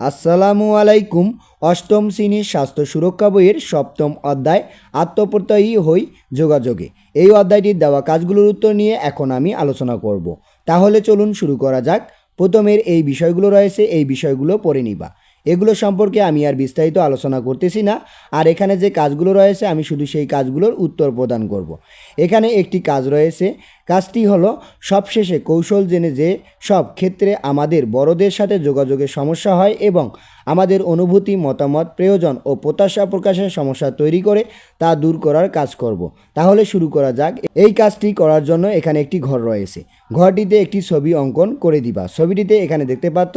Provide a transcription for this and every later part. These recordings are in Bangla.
আসসালামু আলাইকুম। অষ্টম শ্রেণির স্বাস্থ্য সুরক্ষা বইয়ের সপ্তম অধ্যায়, আত্মপ্রত্যয়ী হই যোগাযোগে। এই অধ্যায়টির দেওয়া কাজগুলোর উত্তর নিয়ে এখন আমি আলোচনা করব। তাহলে চলুন শুরু করা যাক। প্রথমের এই বিষয়গুলো রয়েছে, এই বিষয়গুলো পড়ে নিবা। এগুলো সম্পর্কে আমি আর বিস্তারিত আলোচনা করতেছি না। আর এখানে যে কাজগুলো রয়েছে, আমি শুধু সেই কাজগুলোর উত্তর প্রদান করব। এখানে একটি কাজ রয়েছে কাজটি হলো, সবশেষে কৌশল জেনে যে সব ক্ষেত্রে আমাদের বড়দের সাথে যোগাযোগের সমস্যা হয় এবং আমাদের অনুভূতি, মতামত, প্রয়োজন ও প্রত্যাশা প্রকাশের সমস্যা তৈরি করে তা দূর করার কাজ করব। তাহলে শুরু করা যাক। এই কাজটি করার জন্য এখানে একটি ঘর রয়েছে। ঘরটিতে একটি ছবি অঙ্কন করে দিবা। ছবিটিতে এখানে দেখতে পাচ্ছ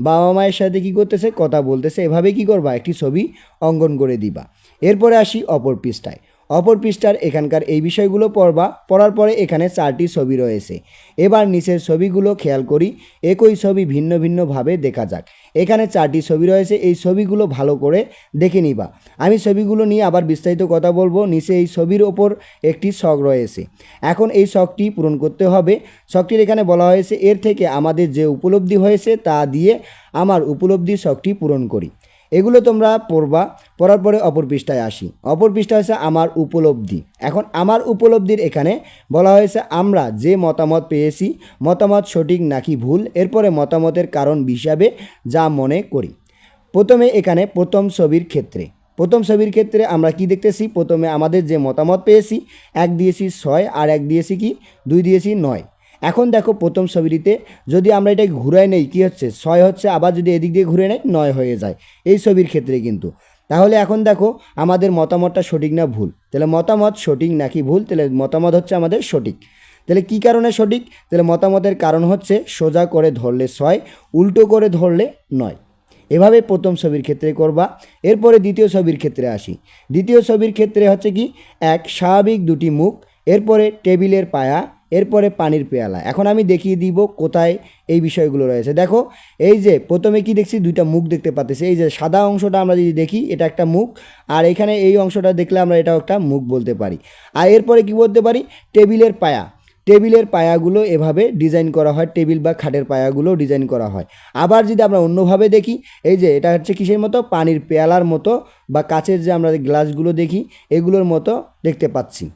বাবা মায়ের সাথে কি করতেছে, কথা বলতেছে, এভাবে কি করবা? একটি ছবি অঙ্কন করে দিবা। এরপরে আসি অপর পৃষ্ঠায়। অপর পৃষ্ঠার এখানকার এই বিষয়গুলো পড়বা, পড়ার পরে এখানে চারটি ছবি রয়েছে। এবার নিচের ছবিগুলো খেয়াল করি, একই ছবি ভিন্ন ভিন্নভাবে দেখা যাক। এখানে চারটি ছবি রয়েছে, এই ছবিগুলো ভালো করে দেখে নিবা। আমি ছবিগুলো নিয়ে আবার বিস্তারিত কথা বলব, নিচে এই ছবির ওপর একটি শখ রয়েছে। এখন এই শখটি পূরণ করতে হবে। শখটির এখানে বলা হয়েছে, এর থেকে আমাদের যে উপলব্ধি হয়েছে তা দিয়ে আমার উপলব্ধি শখটি পূরণ করি। এগুলো তোমরা পড়বা, পড়ার পরে অপর পৃষ্ঠায় আসি। অপর পৃষ্ঠা হচ্ছে আমার উপলব্ধি। এখন আমার উপলব্ধির এখানে বলা হয়েছে, আমরা যে মতামত পেয়েছি, মতামত সঠিক নাকি ভুল, এরপরে মতামতের কারণ হিসাবে যা মনে করি। প্রথমে এখানে প্রথম ছবির ক্ষেত্রে। প্রথম ছবির ক্ষেত্রে আমরা কি দেখতেছি? প্রথমে আমাদের যে মতামত পেয়েছি, এক দিয়েছি ছয় আর এক দিয়েছি কি? দুই দিয়েছি নয়। এখন দেখো প্রথম ছবিটিতে যদি আমরা এটাকে ঘুরাই নেই, কি হচ্ছে? ছয় হচ্ছে, আবার যদি এদিক দিয়ে ঘুরে নেই নয় হয়ে যায়। এই ছবির ক্ষেত্রে কিন্তু। তাহলে এখন দেখো আমাদের মতামতটা সঠিক না ভুল? তাহলে মতামত সঠিক নাকি ভুল? তাহলে মতামত হচ্ছে আমাদের সঠিক। তাহলে কী কারণে সঠিক? তাহলে মতামতের কারণ হচ্ছে সোজা করে ধরলে ছয়, উল্টো করে ধরলে নয়। এভাবে প্রথম ছবির ক্ষেত্রে করবা। এরপরে দ্বিতীয় ছবির ক্ষেত্রে আসি। দ্বিতীয় ছবির ক্ষেত্রে হচ্ছে কি? এক, স্বাভাবিক দুটি মুখ। এরপরে টেবিলের পায়া। এরপরে পানির পেয়ালা। এখন আমি দেখিয়ে দিব কোথায় এই বিষয়গুলো রয়েছে। দেখো, এই যে প্রথমে কি দেখছি? দুইটা মুখ দেখতে পাচ্ছি এই যে সাদা অংশটা আমরা যদি দেখি, এটা একটা মুখ। আর এখানে এই অংশটা দেখলে আমরা এটাও একটা মুখ বলতে পারি। আর এরপরে কি বলতে পারি? টেবিলের পায়া। টেবিলের পায়াগুলো এভাবে ডিজাইন করা হয়। টেবিল বা খাটের পায়াগুলো ডিজাইন করা হয়। আবার যদি আমরা অন্যভাবে দেখি, এই যে এটা হচ্ছে কিসের মতো? পানির পেয়ালার মতো বা কাচের যে আমরা গ্লাসগুলো দেখি, এগুলোর মতো দেখতে পাচ্ছি।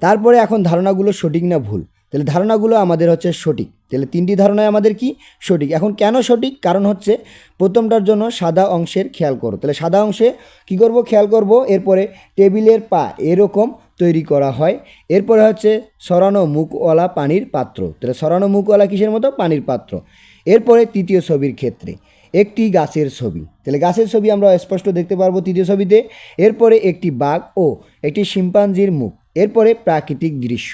তারপরে এখন ধারণাগুলো সঠিক না ভুল? তাহলে ধারণাগুলো আমাদের হচ্ছে সঠিক। তাহলে তিনটি ধারণায় আমাদের কি? সঠিক। এখন কেন সঠিক? কারণ হচ্ছে প্রথমটার জন্য সাদা অংশের খেয়াল করো। তাহলে সাদা অংশে কি করব? খেয়াল করব। এরপরে টেবিলের পা এরকম তৈরি করা হয়। এরপরে হচ্ছে সরানো মুখওয়ালা পানির পাত্র। তাহলে সরানো মুখওয়ালা কিসের মতো? পানির পাত্র। এরপরে তৃতীয় ছবির ক্ষেত্রে একটি গাছের ছবি। তাহলে গাছের ছবি আমরা স্পষ্ট দেখতে পারব তৃতীয় ছবিতে। এরপরে একটি বাঘ ও একটি শিম্পাঞ্জির মুখ। এরপরে প্রাকৃতিক দৃশ্য।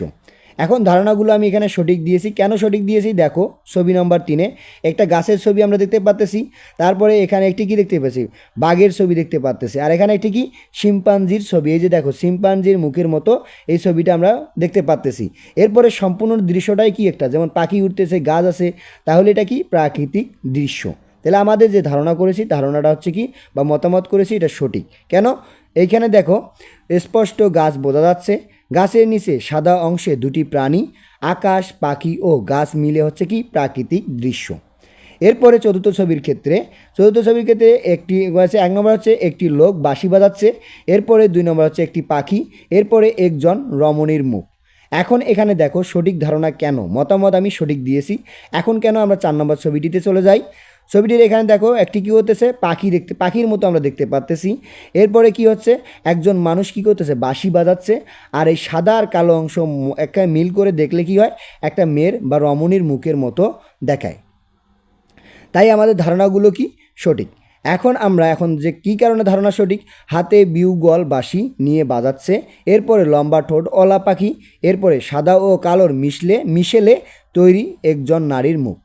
এখন ধারণাগুলো আমি এখানে সঠিক দিয়েছি। কেন সঠিক দিয়েছি? দেখো, ছবি নম্বর তিনে। একটা গাছের ছবি আমরা দেখতে পাচ্তেছি তারপরে এখানে একটি কি দেখতে পাচ্ছি বাঘের ছবি দেখতে পাচ্তেছি আর এখানে একটি কি? শিম্পাঞ্জির ছবি। এই যে দেখো, শিম্পাঞ্জির মুখের মতো এই ছবিটা আমরা দেখতে পাচ্তেছি এরপরে সম্পূর্ণ দৃশ্যটাই কি একটা? যেমন পাখি উঠতেছে গাছ আছে। তাহলে এটা কি? প্রাকৃতিক দৃশ্য। তাহলে আমাদের যে ধারণা করেছি, ধারণাটা হচ্ছে কি? বা মতামত করেছি, এটা সঠিক। কেন? এইখানে দেখো, স্পষ্ট গাছ বোঝা যাচ্ছে। গাছের নিচে সাদা অংশে দুটি প্রাণী, আকাশ, পাখি ও গাছ মিলে হচ্ছে কি প্রাকৃতিক দৃশ্য। এরপরে চতুর্থ ছবির ক্ষেত্রে, চতুর্থ ছবির ক্ষেত্রে একটি হচ্ছে, এক নম্বর হচ্ছে একটি লোক বাঁশি বাজাচ্ছে, এরপরে দুই নম্বর হচ্ছে একটি পাখি, এরপরে একজন রমণীর মুখ। এখন এখানে দেখো সঠিক ধারণা কেন? মতামত আমি সঠিক দিয়েছি। এখন কেন আমরা চার নম্বর ছবিটিতে চলে যাই? ছবিটির এখানে দেখো, একটি কী হতেছে পাখি দেখতে, পাখির মতো আমরা দেখতে পাচ্তেছি এরপরে কি হচ্ছে? একজন মানুষ কি করতেছে? বাঁশি বাজাচ্ছে। আর এই সাদা আর কালো অংশ একটা মিল করে দেখলে কি হয়? একটা মেয়ের বা রমণীর মুখের মতো দেখায়। তাই আমাদের ধারণাগুলো কি? সঠিক। এখন আমরা এখন যে কি কারণে ধারণা সঠিক? হাতে বিউগল বাঁশি নিয়ে বাজাচ্ছে। এরপরে লম্বা ঠোঁট, অলা পাখি। এরপরে সাদা ও কালোর মিশলে মিশেলে তৈরি একজন নারীর মুখ।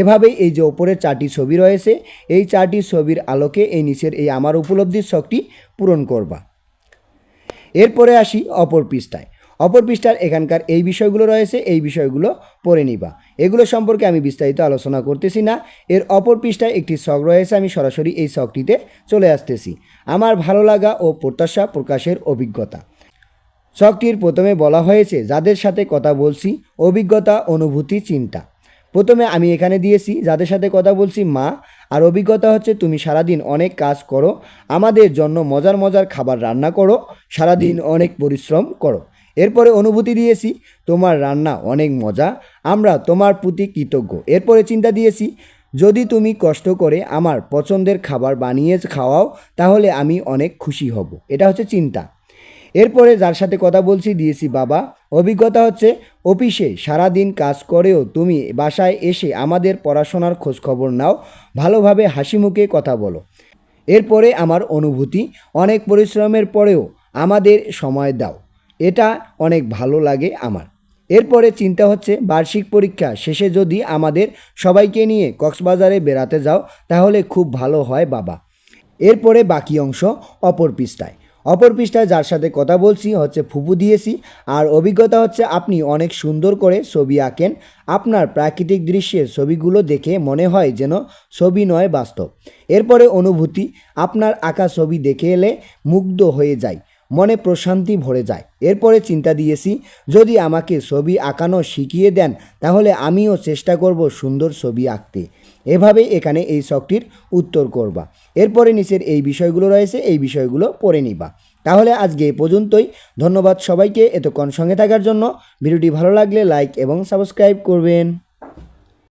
এভাবেই এই যে ওপরের চারটি ছবি রয়েছে, এই চারটি ছবির আলোকে এই নিচের এই আমার উপলব্ধির শখটি পূরণ করবা। এরপরে আসি অপর পৃষ্ঠায়। অপর পৃষ্ঠার এখানকার এই বিষয়গুলো রয়েছে, এই বিষয়গুলো পড়ে নিবা। এগুলো সম্পর্কে আমি বিস্তারিত আলোচনা করতেছি না। এর অপর পৃষ্ঠায় একটি শখ রয়েছে, আমি সরাসরি এই শখটিতে চলে আসতেছি। আমার ভালো লাগা ও প্রত্যাশা প্রকাশের অভিজ্ঞতা। শখটির প্রথমে বলা হয়েছে, যাদের সাথে কথা বলছি, অভিজ্ঞতা, অনুভূতি, চিন্তা। প্রথমে আমি এখানে দিয়েছি, যাদের সাথে কথা বলছি মা, আর অভিজ্ঞতা হচ্ছে তুমি সারাদিন অনেক কাজ করো, আমাদের জন্য মজার মজার খাবার রান্না করো, সারাদিন অনেক পরিশ্রম করো। এরপরে অনুভূতি দিয়েছি, তোমার রান্না অনেক মজা, আমরা তোমার প্রতি কৃতজ্ঞ। এরপরে চিন্তা দিয়েছি, যদি তুমি কষ্ট করে আমার পছন্দের খাবার বানিয়ে খাওয়াও, তাহলে আমি অনেক খুশি হব। এটা হচ্ছে চিন্তা। এরপরে যার সাথে কথা বলছি, দিয়েছি বাবা অভিজ্ঞতা হচ্ছে, অফিসে সারাদিন কাজ করেও তুমি বাসায় এসে আমাদের পড়াশোনার খোঁজ খবর নাও, ভালোভাবে হাসি মুখে কথা বলো। এরপরে আমার অনুভূতি, অনেক পরিশ্রমের পরেও আমাদের সময় দাও। এটা অনেক ভালো লাগে আমার। এরপরে চিন্তা হচ্ছে, বার্ষিক পরীক্ষা শেষে যদি আমাদের সবাইকে নিয়ে কক্সবাজারে বেড়াতে যাও, তাহলে খুব ভালো হয় বাবা। এরপরে বাকি অংশ অপর পৃষ্ঠায়। অপর পৃষ্ঠায় যার সাথে কথা বলছি হচ্ছে ফুপু দিয়েছি। আর অভিজ্ঞতা হচ্ছে আপনি অনেক সুন্দর করে ছবি আঁকেন। আপনার প্রাকৃতিক দৃশ্যের ছবিগুলো দেখে মনে হয় যেন ছবি নয় বাস্তব। এরপরে অনুভূতি, আপনার আঁকা ছবি দেখে এলে মুগ্ধ হয়ে যায়, মনে প্রশান্তি ভরে যায়। এরপরে চিন্তা দিয়েছি, যদি আমাকে ছবি আঁকানো শিখিয়ে দেন, তাহলে আমিও চেষ্টা করব সুন্দর ছবি আঁকতে। এভাবে এখানে এই শখটির উত্তর করবা। এরপরে নিচের এই বিষয়গুলো রয়েছে, এই বিষয়গুলো পড়ে নিবা। তাহলে আজকে এ পর্যন্তই। ধন্যবাদ সবাইকে এতক্ষণ সঙ্গে থাকার জন্য। ভিডিওটি ভালো লাগলে লাইক এবং সাবস্ক্রাইব করবেন।